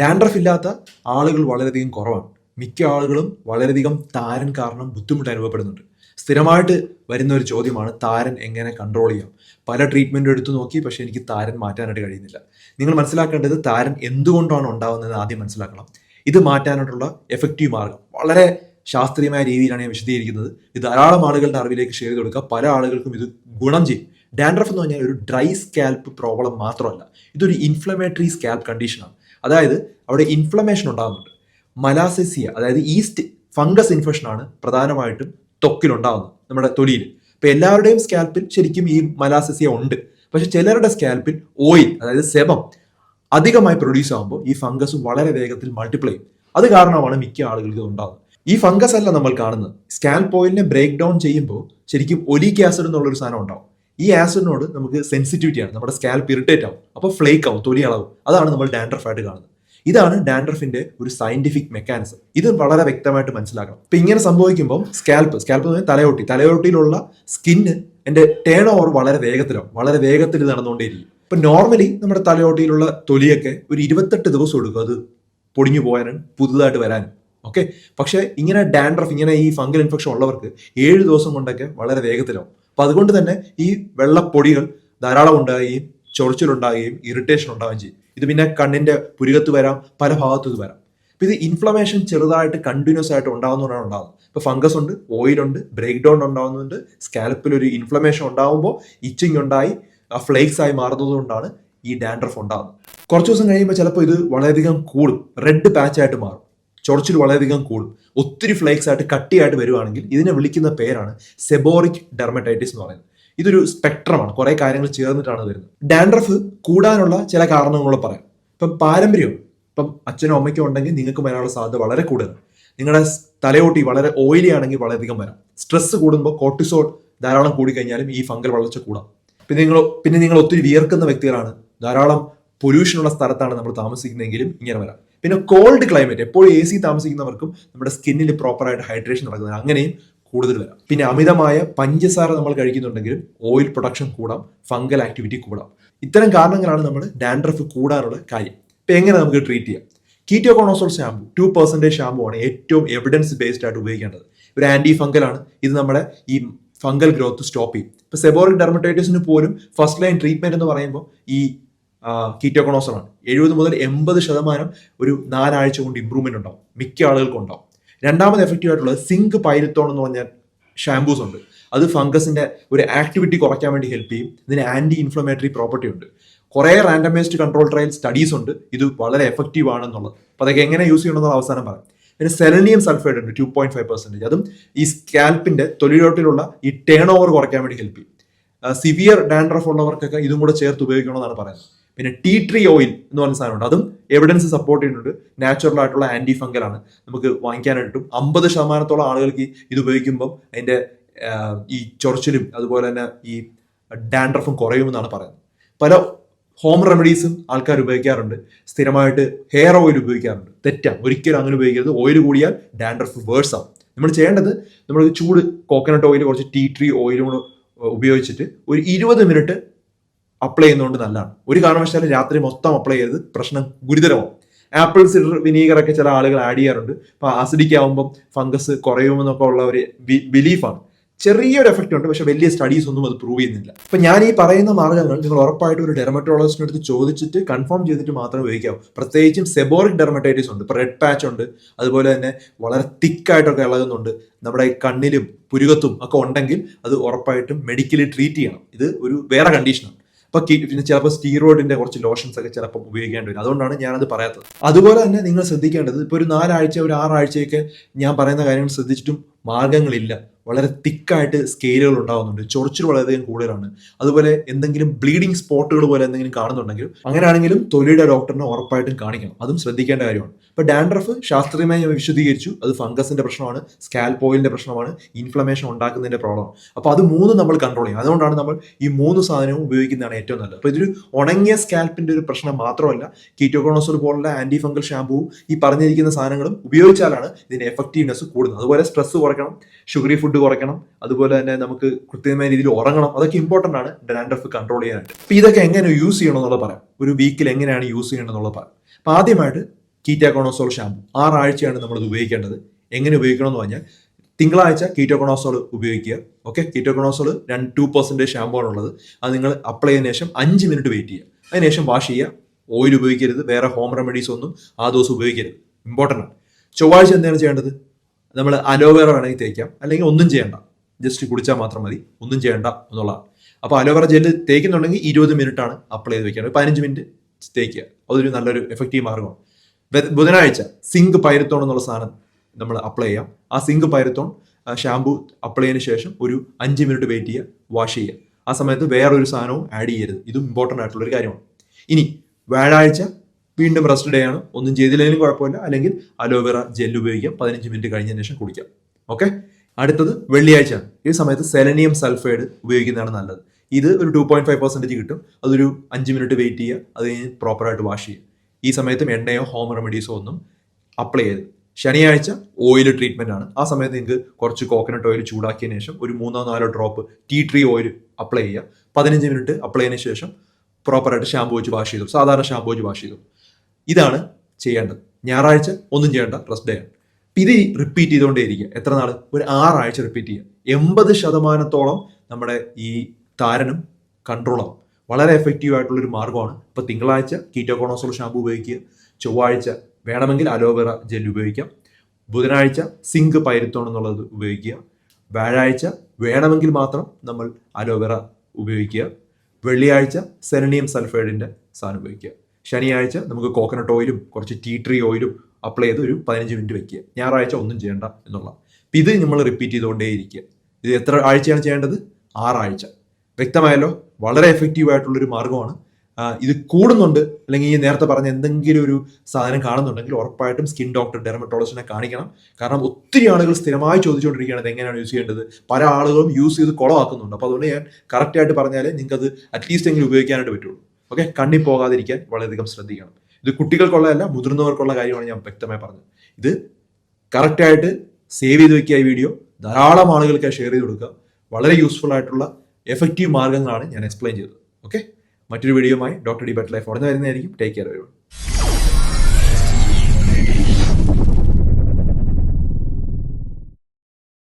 Dandruff ഇല്ലാത്ത ആളുകൾ വളരെയധികം കുറവാണ്. മിക്ക ആളുകളും വളരെയധികം താരൻ കാരണം ബുദ്ധിമുട്ട് അനുഭവപ്പെടുന്നുണ്ട്. സ്ഥിരമായിട്ട് വരുന്ന ഒരു ചോദ്യമാണ് താരൻ എങ്ങനെ കൺട്രോൾ ചെയ്യാം? പല ട്രീറ്റ്മെന്റും എടുത്തു നോക്കി പക്ഷേ എനിക്ക് താരൻ മാറ്റാനായിട്ട് കഴിയുന്നില്ല. നിങ്ങൾ മനസ്സിലാക്കേണ്ടത് താരൻ എന്തുകൊണ്ടാണ് ഉണ്ടാകുന്നത് ആദ്യം മനസ്സിലാക്കണം. ഇത് മാറ്റാനായിട്ടുള്ള എഫക്റ്റീവ് മാർഗം. വളരെ ശാസ്ത്രീയമായ രീതിയിലാണ് ഞാൻ വിശദീകരിക്കുന്നത്. ഇത് ധാരാളം ആളുകളുടെ അറിവിലേക്ക് ഷെയർ ചെയ്ത് കൊടുക്കുക. പല ആളുകൾക്കും ഇത് ഗുണം ചെയ്യും. ഡാൻഡ്രഫ് എന്ന് പറഞ്ഞാൽ ഒരു ഡ്രൈ സ്കാൽപ്പ് പ്രോബ്ലം മാത്രമല്ല ഇതൊരു ഇൻഫ്ലമേറ്ററി സ്കാൽപ്പ് കണ്ടീഷനാണ് അതായത് അവിടെ ഇൻഫ്ലമേഷൻ ഉണ്ടാകുന്നുണ്ട്. മലാസെസിയ അതായത് ഈസ്റ്റ് ഫംഗസ് ഇൻഫെക്ഷനാണ് പ്രധാനമായിട്ടും ത്വക്കിലുണ്ടാകുന്നത് നമ്മുടെ തൊലിയിൽ. അപ്പോൾ എല്ലാവരുടെയും സ്കാൽപ്പിൽ ശരിക്കും ഈ മലാസെസിയ ഉണ്ട്. പക്ഷെ ചിലരുടെ സ്കാൽപ്പിൽ ഓയിൽ അതായത് സെബം അധികമായി പ്രൊഡ്യൂസ് ആകുമ്പോൾ ഈ ഫംഗസ് വളരെ വേഗത്തിൽ മൾട്ടിപ്ലൈ ചെയ്യും. അത് കാരണമാണ് മിക്ക ആളുകൾക്ക് ഉണ്ടാകുന്നത് ഈ ഫംഗസ് അല്ല നമ്മൾ കാണുന്നത്. സ്കാൽപ്പ് ഓയിലിനെ ബ്രേക്ക് ഡൗൺ ചെയ്യുമ്പോൾ ശരിക്കും ഒലിക് ആസിഡ് എന്നുള്ളൊരു സാധനം ഉണ്ടാവും. ഈ ആസിഡിനോട് നമുക്ക് സെൻസിറ്റിവിറ്റി ആണ്. നമ്മുടെ സ്കാൽപ്പ് ഇറിറ്റേറ്റ് ആവും. അപ്പോൾ ഫ്ലേക്ക് ആവും തൊലി അളവും അതാണ് നമ്മൾ ഡാൻഡ്രഫ് ആയിട്ട് കാണുന്നത്. ഇതാണ് ഡാൻഡ്രഫിന്റെ ഒരു സയന്റിഫിക് മെക്കാനിസം ഇത് വളരെ വ്യക്തമായിട്ട് മനസ്സിലാക്കണം. ഇപ്പൊ ഇങ്ങനെ സംഭവിക്കുമ്പോൾ സ്കാൽപ്പ് സ്കാൽപ്പ് തലയോട്ടി. തലയോട്ടിയിലുള്ള സ്കിന്ന് എന്റെ ടേൺ ഓവർ വളരെ വേഗത്തിലാവും. വളരെ വേഗത്തിൽ നടന്നുകൊണ്ടേയിരിക്കും. ഇപ്പൊ നോർമലി നമ്മുടെ തലയോട്ടിയിലുള്ള തൊലിയൊക്കെ ഒരു ഇരുപത്തെട്ട് ദിവസം എടുക്കും അത് പൊടിഞ്ഞു പോകാനും പുതുതായിട്ട് വരാനും. ഓക്കെ പക്ഷേ ഇങ്ങനെ ഡാൻഡ്രഫ് ഇങ്ങനെ ഈ ഫംഗൽ ഇൻഫെക്ഷൻ ഉള്ളവർക്ക് ഏഴ് ദിവസം കൊണ്ടൊക്കെ വളരെ വേഗത്തിലാവും. അപ്പൊ അതുകൊണ്ട് തന്നെ ഈ വെള്ളപ്പൊടികൾ ധാരാളം ഉണ്ടാകുകയും ചൊറിച്ചിലുണ്ടാകുകയും ഇറിറ്റേഷൻ ഉണ്ടാവുകയും ചെയ്യും. ഇത് പിന്നെ കണ്ണിന്റെ പുരുകത്ത് വരാം പല ഭാഗത്തു വരാം. അപ്പൊ ഇത് ഇൻഫ്ലമേഷൻ ചെറുതായിട്ട് കണ്ടിന്യൂസ് ആയിട്ട് ഉണ്ടാകുന്നതാണ് ഉണ്ടാകുന്നത് ഇപ്പൊ ഫംഗസ് ഉണ്ട് ഓയിൽ ഉണ്ട് ബ്രേക്ക് ഡൗൺ ഉണ്ടാകുന്നുണ്ട് സ്കാൽപ്പിൽ ഒരു ഇൻഫ്ലമേഷൻ ഉണ്ടാകുമ്പോൾ ഇച്ചിങ് ഉണ്ടായി ആ ഫ്ലേക്സ് ആയി മാറുന്നത് കൊണ്ടാണ് ഈ ഡാൻഡ്രഫ് ഉണ്ടാകുന്നത് കുറച്ച് ദിവസം കഴിയുമ്പോൾ ചിലപ്പോൾ ഇത് വളരെയധികം കൂടും റെഡ് പാച്ച് ആയിട്ട് മാറും. ചൊറിച്ചിൽ വളരെയധികം കൂടും. ഒത്തിരി ഫ്ലേക്സ് ആയിട്ട് കട്ടിയായിട്ട് വരുവാണെങ്കിൽ ഇതിനെ വിളിക്കുന്ന പേരാണ് സെബോറിക് ഡെർമറ്റൈറ്റിസ് എന്ന് പറയുന്നത്. ഇതൊരു സ്പെക്ട്രമാണ് കുറെ കാര്യങ്ങൾ ചേർന്നിട്ടാണ് വരുന്നത്. ഡാൻഡ്രഫ് കൂടാനുള്ള ചില കാരണങ്ങളോട് പറയാം. ഇപ്പം പാരമ്പര്യം ഇപ്പം അച്ഛനും അമ്മയ്ക്കും ഉണ്ടെങ്കിൽ നിങ്ങൾക്ക് വരാനുള്ള സാധ്യത വളരെ കൂടുതലാണ്. നിങ്ങളുടെ തലയോട്ടി വളരെ ഓയിലി ആണെങ്കിൽ വളരെയധികം വരാം. സ്ട്രെസ് കൂടുമ്പോൾ കോർട്ടിസോൾ ധാരാളം കൂടിക്കഴിഞ്ഞാലും ഈ ഫംഗൽ വളർച്ച കൂടാം. പിന്നെ നിങ്ങൾ പിന്നെ നിങ്ങൾ ഒത്തിരി വിയർക്കുന്ന വ്യക്തികളാണ്. ധാരാളം പൊല്യൂഷനുള്ള സ്ഥലത്താണ് നമ്മൾ താമസിക്കുന്നതെങ്കിലും ഇങ്ങനെ വരാം. പിന്നെ കോൾഡ് ക്ലൈമറ്റ് എപ്പോഴും എ സി താമസിക്കുന്നവർക്കും നമ്മുടെ സ്കിന്നിൽ പ്രോപ്പറായിട്ട് ഹൈഡ്രേഷൻ നടക്കുന്നത് അങ്ങനെയും കൂടുതൽ വരാം. പിന്നെ അമിതമായ പഞ്ചസാര നമ്മൾ കഴിക്കുന്നുണ്ടെങ്കിലും ഓയിൽ പ്രൊഡക്ഷൻ കൂടാം ഫംഗൽ ആക്ടിവിറ്റി കൂടാം. ഇത്തരം കാരണങ്ങളാണ് നമ്മൾ ഡാൻഡ്രഫ് കൂടാനുള്ള കാര്യം. ഇപ്പം എങ്ങനെ നമുക്ക് ട്രീറ്റ് ചെയ്യാം? Ketoconazole shampoo two percentage shampoo ആണ് ഏറ്റവും എവിഡൻസ് ബേസ്ഡ് ആയിട്ട് ഉപയോഗിക്കേണ്ടത്. ഒരു ആന്റി ആണ്. ഇത് നമ്മുടെ ഈ ഫംഗൽ ഗ്രോത്ത് സ്റ്റോപ്പ് ചെയ്യും. ഇപ്പോൾ സെബോറിക് ഡെർമറ്റൈറ്റിസിന് പോലും ഫസ്റ്റ് ലൈൻ ട്രീറ്റ്മെന്റ് എന്ന് പറയുമ്പോൾ ഈ കീറ്റോകോണോസോൾ ആണ് എഴുപത് മുതൽ എൺപത് ശതമാനം ഒരു നാലാഴ്ച കൊണ്ട് ഇമ്പ്രൂവ്മെന്റ് ഉണ്ടാവും. മിക്ക ആളുകൾക്കും ഉണ്ടാവും. രണ്ടാമത് എഫക്റ്റീവ് ആയിട്ടുള്ളത് സിങ്ക് പൈരത്തോൺ എന്ന് പറഞ്ഞ ഷാംപൂസ് ഉണ്ട്. അത് ഫംഗസിന്റെ ഒരു ആക്ടിവിറ്റി കുറയ്ക്കാൻ വേണ്ടി ഹെൽപ്പ് ചെയ്യും. ഇതിന് ആന്റി ഇൻഫ്ലമേറ്ററി പ്രോപ്പർട്ടി ഉണ്ട്. കുറെ റാൻഡമൈസ്ഡ് കൺട്രോൾ ട്രയൽ സ്റ്റഡീസ് ഉണ്ട്. ഇത് വളരെ എഫക്റ്റീവ് ആണെന്നുള്ളത്. അപ്പൊ അതൊക്കെ എങ്ങനെ യൂസ് ചെയ്യണമെന്നുള്ള അവസാനം പറയാം. പിന്നെ സെലനിയം സൾഫൈഡ് ഉണ്ട് ടു പോയിന്റ് ഫൈവ് പെർസെന്റേജ് അതും ഈ സ്കാൽപ്പിന്റെ തൊലിലോട്ടിലുള്ള ഈ ടേൺ ഓവർ കുറയ്ക്കാൻ വേണ്ടി ഹെൽപ്പ് ചെയ്യും. സിവിയർ ഡാൻഡ്രഫ് ഉള്ളവർക്കൊക്കെ ഇതും കൂടെ ചേർത്ത് ഉപയോഗിക്കണമെന്നാണ് പറയുന്നത്. പിന്നെ ടീ ട്രീ ഓയിൽ എന്ന് പറഞ്ഞ സാധനമുണ്ട്. അതും എവിഡൻസ് സപ്പോർട്ട് ചെയ്യുന്നുണ്ട്. നാച്ചുറൽ ആയിട്ടുള്ള ആന്റി ഫംഗൽ ആണ്. നമുക്ക് വാങ്ങിക്കാനായിട്ട് അമ്പത് ശതമാനത്തോളം ആളുകൾക്ക് ഇത് ഉപയോഗിക്കുമ്പോൾ അതിന്റെ ഈ ചൊറിച്ചിലും അതുപോലെ തന്നെ ഈ ഡാൻഡ്രഫും കുറയുമെന്നാണ് പറയുന്നത്. പല ഹോം റെമഡീസും ആൾക്കാർ ഉപയോഗിക്കാറുണ്ട്. സ്ഥിരമായിട്ട് ഹെയർ ഓയിൽ ഉപയോഗിക്കാറുണ്ട്. തെറ്റാണ് ഒരിക്കലും അങ്ങനെ ഉപയോഗിക്കരുത്. ഓയിൽ കൂടിയാൽ ഡാൻഡ്രഫ് വേഴ്സ് ആവും. നമ്മൾ ചെയ്യേണ്ടത് നമ്മൾ ചൂട് കോക്കനട്ട് ഓയിൽ കുറച്ച് ടീ ട്രീ ഓയിലും കൂടെ ഉപയോഗിച്ചിട്ട് ഒരു ഇരുപത് മിനിറ്റ് അപ്ലൈ ചെയ്യുന്നതുകൊണ്ട് നല്ലതാണ്. ഒരു കാരണവശാലും രാത്രി മൊത്തം അപ്ലൈ ചെയ്ത് പ്രശ്നം ഗുരുതരമാവും ആപ്പിൾ സിഡർ വിനീഗർ ഒക്കെ ചില ആളുകൾ ആഡ് ചെയ്യാറുണ്ട്. അപ്പോൾ ആസിഡിക് ആവുമ്പം ഫംഗസ് കുറയുമെന്നൊക്കെ ഉള്ള ഒരു ബിലീഫാണ് ചെറിയൊരു എഫക്റ്റ് ഉണ്ട് പക്ഷെ വലിയ സ്റ്റഡീസ് ഒന്നും അത് പ്രൂവ് ചെയ്യുന്നില്ല. അപ്പം ഞാൻ ഈ പറയുന്ന മാർഗങ്ങൾ നിങ്ങൾ ഉറപ്പായിട്ട് ഒരു ഡെർമറ്റോളജിസ്റ്റിനടുത്ത് അടുത്ത് ചോദിച്ചിട്ട് കൺഫേം ചെയ്തിട്ട് മാത്രമേ ഉപയോഗിക്കാവൂ. പ്രത്യേകിച്ചും സെബോറിക് ഡെർമറ്റൈറ്റിസ് ഉണ്ട്. റെഡ് പാച്ച് ഉണ്ട്. അതുപോലെ തന്നെ വളരെ തിക്കായിട്ടൊക്കെ ഇളകുന്നുണ്ട്. നമ്മുടെ കണ്ണിലും പുരുകത്തും ഒക്കെ ഉണ്ടെങ്കിൽ അത് ഉറപ്പായിട്ടും മെഡിക്കലി ട്രീറ്റ് ചെയ്യണം. ഇത് ഒരു വേറെ കണ്ടീഷനാണ് അപ്പൊ പിന്നെ ചിലപ്പോൾ സ്റ്റീറോയിഡിന്റെ കുറച്ച് ലോഷൻസ് ഒക്കെ ചിലപ്പോൾ ഉപയോഗിക്കേണ്ടി വരും. അതുകൊണ്ടാണ് ഞാനത് പറയാത്തത്. അതുപോലെ തന്നെ നിങ്ങൾ ശ്രദ്ധിക്കേണ്ടത് ഇപ്പൊ ഒരു നാലാഴ്ച ഒരു ആറാഴ്ചയൊക്കെ ഞാൻ പറയുന്ന കാര്യങ്ങൾ ശ്രദ്ധിച്ചിട്ടും മാർഗങ്ങളില്ല വളരെ തിക്കായിട്ട് സ്കെയിലുകൾ ഉണ്ടാകുന്നുണ്ട് ചൊറിച്ചിൽ വളരെയധികം കൂടുതലാണ്. അതുപോലെ എന്തെങ്കിലും ബ്ലീഡിംഗ് സ്പോട്ടുകൾ പോലെ എന്തെങ്കിലും കാണുന്നുണ്ടെങ്കിലും അങ്ങനെയാണെങ്കിലും തൊലിയുടെ ഡോക്ടറിനെ ഉറപ്പായിട്ടും കാണിക്കണം. അതും ശ്രദ്ധിക്കേണ്ട കാര്യമാണ്. ഇപ്പൊ ഡാൻഡ്രഫ് ശാസ്ത്രീയമായി ഞാൻ വിശദീകരിച്ചു. അത് ഫംഗസിന്റെ പ്രശ്നമാണ് സ്കാൽപ് ഓയിലിന്റെ പ്രശ്നമാണ് ഇൻഫ്ലമേഷൻ ഉണ്ടാക്കുന്നതിന്റെ പ്രോബ്ലം. അപ്പൊ അത് മൂന്നും നമ്മൾ കൺട്രോൾ ചെയ്യും അതുകൊണ്ടാണ് നമ്മൾ ഈ മൂന്ന് സാധനവും ഉപയോഗിക്കുന്നതാണ് ഏറ്റവും നല്ലത്. അപ്പൊ ഇതൊരു ഉണങ്ങിയ സ്കാൽപ്പിന്റെ ഒരു പ്രശ്നം മാത്രമല്ല കീറ്റോകോണോസോൾ പോലുള്ള ആന്റി ഫംഗൽ ഷാമ്പുവും ഈ പറഞ്ഞിരിക്കുന്ന സാധനങ്ങളും ഉപയോഗിച്ചാലാണ് ഇതിന്റെ എഫക്റ്റീവ്നെസ് കൂടുന്നത്. അതുപോലെ സ്ട്രെസ് കുറയ്ക്കണം ഷുഗറി ഫുഡ് കുറയ്ക്കണം. അതുപോലെ തന്നെ നമുക്ക് കൃത്യമായ രീതിയിൽ ഉറങ്ങണം. അതൊക്കെ ഇമ്പോർട്ടന്റ് ആണ്. ഡാൻഡ്രഫ് കൺട്രോൾ ചെയ്യാനായിട്ട്. അപ്പൊ ഇതൊക്കെ എങ്ങനെ യൂസ് ചെയ്യണം എന്നുള്ളത് പറയാം. ഒരു വീക്കിൽ എങ്ങനെയാണ് യൂസ് ചെയ്യണം എന്നുള്ളത് പറയാം. അപ്പൊ ആദ്യമായിട്ട് കീറ്റാക്കോണോസോൾ ഷാമ്പു ആറാഴ്ചയാണ് നമ്മൾ ഉപയോഗിക്കേണ്ടത്. എങ്ങനെ ഉപയോഗിക്കണം എന്ന് പറഞ്ഞാൽ തിങ്കളാഴ്ച കീറ്റോക്കോണോസോൾ ഉപയോഗിക്കുക. ഓക്കെ കീറ്റോക്കോണോസോൾ രണ്ട് ടു പെർസെന്റേജ് ഷാമ്പു ആണുള്ളത് അത് നിങ്ങൾ അപ്ലൈ ചെയ്യുന്ന ശേഷം അഞ്ച് മിനിറ്റ് വെയിറ്റ് ചെയ്യുക. അതിനുശേഷം വാഷ് ചെയ്യുക. ഓയിൽ ഉപയോഗിക്കരുത്. വേറെ ഹോം റെമഡീസ് ഒന്നും ആ ദിവസം ഉപയോഗിക്കരുത്. ഇമ്പോർട്ടന്റ് ആണ്. ചൊവ്വാഴ്ച എന്താണ് ചെയ്യേണ്ടത്? നമ്മൾ അലോവേറ വേണമെങ്കിൽ തേക്കാം. അല്ലെങ്കിൽ ഒന്നും ചെയ്യണ്ട. ജസ്റ്റ് കുടിച്ചാൽ മാത്രം മതി. ഒന്നും ചെയ്യണ്ട എന്നുള്ളതാണ് അപ്പോൾ അലോവേറ ജെല്ല് തേക്കുന്നുണ്ടെങ്കിൽ ഇരുപത് മിനിറ്റ് ആണ് അപ്ലൈ ചെയ്ത് വെക്കേണ്ടത് പതിനഞ്ച് മിനിറ്റ് തേക്കുക. അതൊരു നല്ലൊരു എഫക്റ്റീവ് മാർഗമാണ്. ബുധനാഴ്ച സിങ്ക് പൈരത്തോൺ എന്നുള്ള സാധനം നമ്മൾ അപ്ലൈ ചെയ്യാം. ആ സിങ്ക് പൈരത്തോൺ ഷാമ്പു അപ്ലൈ ചെയ്തതിന് ശേഷം ഒരു അഞ്ച് മിനിറ്റ് വെയിറ്റ് ചെയ്യുക. വാഷ് ചെയ്യുക. ആ സമയത്ത് വേറൊരു സാധനവും ആഡ് ചെയ്യരുത്. ഇതും ഇമ്പോർട്ടന്റ് ആയിട്ടുള്ള ഒരു കാര്യമാണ്. ഇനി വ്യാഴാഴ്ച വീണ്ടും റെസ്റ്റ് ഡേ ആണ്. ഒന്നും ചെയ്തില്ലെങ്കിലും കുഴപ്പമില്ല. അല്ലെങ്കിൽ അലോവേറ ജെൽ ഉപയോഗിക്കാം. പതിനഞ്ച് മിനിറ്റ് കഴിഞ്ഞ ശേഷം കുടിക്കാം. ഓക്കെ അടുത്തത് വെള്ളിയാഴ്ച ഈ സമയത്ത് സെലനിയം സൾഫൈഡ് ഉപയോഗിക്കുന്നതാണ് നല്ലത്. ഇത് ഒരു ടു പോയിന്റ് ഫൈവ് പെർസെന്റേജ് കിട്ടും. അതൊരു അഞ്ച് മിനിറ്റ് വെയിറ്റ് ചെയ്യുക. അത് കഴിഞ്ഞ് പ്രോപ്പറായിട്ട് വാഷ് ചെയ്യുക. ഈ സമയത്തും എണ്ണയോ ഹോം റെമഡീസോ ഒന്നും അപ്ലൈ ചെയ്ത് ശനിയാഴ്ച ഓയിൽ ട്രീറ്റ്മെന്റ് ആണ്. ആ സമയത്ത് നിങ്ങൾക്ക് കുറച്ച് കോക്കനട്ട് ഓയിൽ ചൂടാക്കിയതിന് ശേഷം ഒരു മൂന്നോ നാലോ drop tea tree oil apply ചെയ്യുക. പതിനഞ്ച് മിനിറ്റ് അപ്ലൈ ചെയ്തതിന് ശേഷം പ്രോപ്പറായിട്ട് ഷാമ്പു വെച്ച് വാഷ് ചെയ്തു. സാധാരണ ഷാമ്പു വെച്ച് വാഷ് ചെയ്തു. ഇതാണ് ചെയ്യേണ്ടത്. ഞായറാഴ്ച ഒന്നും ചെയ്യേണ്ട റെസ്റ്റ് ഡേ ആണ്. ഇത് റിപ്പീറ്റ് ചെയ്തുകൊണ്ടേയിരിക്കുക. എത്ര നാൾ ഒരു ആറാഴ്ച റിപ്പീറ്റ് ചെയ്യുക. എൺപത് ശതമാനത്തോളം നമ്മുടെ ഈ താരനും കൺട്രോളാവും വളരെ എഫക്റ്റീവ് ആയിട്ടുള്ളൊരു മാർഗമാണ്. ഇപ്പൊ തിങ്കളാഴ്ച കീറ്റോകോണോസോൾ ഷാമ്പു ഉപയോഗിക്കുക. ചൊവ്വാഴ്ച വേണമെങ്കിൽ അലോവേറ ജെൽ ഉപയോഗിക്കാം. ബുധനാഴ്ച സിങ്ക് പൈരത്തോൺ എന്നുള്ളത് ഉപയോഗിക്കുക. വ്യാഴാഴ്ച വേണമെങ്കിൽ മാത്രം നമ്മൾ അലോവേറ ഉപയോഗിക്കുക. വെള്ളിയാഴ്ച സെലനിയം സൾഫൈഡിന്റെ സാധനം ഉപയോഗിക്കുക. ശനിയാഴ്ച നമുക്ക് കോക്കനട്ട് ഓയിലും കുറച്ച് ടീ ട്രീ ഓയിലും അപ്ലൈ ചെയ്ത് ഒരു പതിനഞ്ച് മിനിറ്റ് വെക്കുക. ഞായറാഴ്ച ഒന്നും ചെയ്യേണ്ട എന്നുള്ള ഇത് നമ്മൾ റിപ്പീറ്റ് ചെയ്തുകൊണ്ടേയിരിക്കുക ഇത് എത്ര ആഴ്ചയാണ് ചെയ്യേണ്ടത്? ആറാഴ്ച. വ്യക്തമായല്ലോ? വളരെ എഫക്റ്റീവ് ആയിട്ടുള്ളൊരു മാർഗമാണ് ഇത് കൂടുന്നുണ്ട്. അല്ലെങ്കിൽ ഈ നേരത്തെ പറഞ്ഞ എന്തെങ്കിലും ഒരു സാധനം കാണുന്നുണ്ടെങ്കിൽ ഉറപ്പായിട്ടും സ്കിൻ ഡോക്ടർ ഡെർമറ്റോളജിനെ കാണിക്കണം. കാരണം ഒത്തിരി ആളുകൾ സ്ഥിരമായി ചോദിച്ചുകൊണ്ടിരിക്കുകയാണ് എങ്ങനെയാണ് യൂസ് ചെയ്യേണ്ടത്. പല ആളുകളും യൂസ് ചെയ്ത് കുളമാക്കുന്നുണ്ട്. അപ്പോൾ അതുകൊണ്ട് ഞാൻ കറക്റ്റായിട്ട് പറഞ്ഞാൽ നിങ്ങൾക്കത് അറ്റ്ലീസ്റ്റ് എങ്കിലും ഉപയോഗിക്കാനായിട്ട് പറ്റുള്ളൂ. ഓക്കെ? കണ്ണി പോകാതിരിക്കാൻ വളരെയധികം ശ്രദ്ധിക്കണം. ഇത് കുട്ടികൾക്കുള്ളതല്ല മുതിർന്നവർക്കുള്ള കാര്യമാണ് ഞാൻ വ്യക്തമായി പറഞ്ഞത്. ഇത് കറക്റ്റായിട്ട് സേവ് ചെയ്ത് വെക്കുക ഈ വീഡിയോ ധാരാളം ആളുകൾക്ക് ഷെയർ ചെയ്ത് കൊടുക്കുക. വളരെ യൂസ്ഫുൾ ആയിട്ടുള്ള എഫക്റ്റീവ് മാർഗങ്ങളാണ് ഞാൻ എക്സ്പ്ലെയിൻ ചെയ്തത്. ഓക്കെ? മറ്റൊരു വീഡിയോയുമായി ഡോക്ടർ ഡി ബെറ്റ് ലൈഫ് ഉടനെ വരുന്നതായിരിക്കും ടേക്ക് കെയർ വരുവാണ്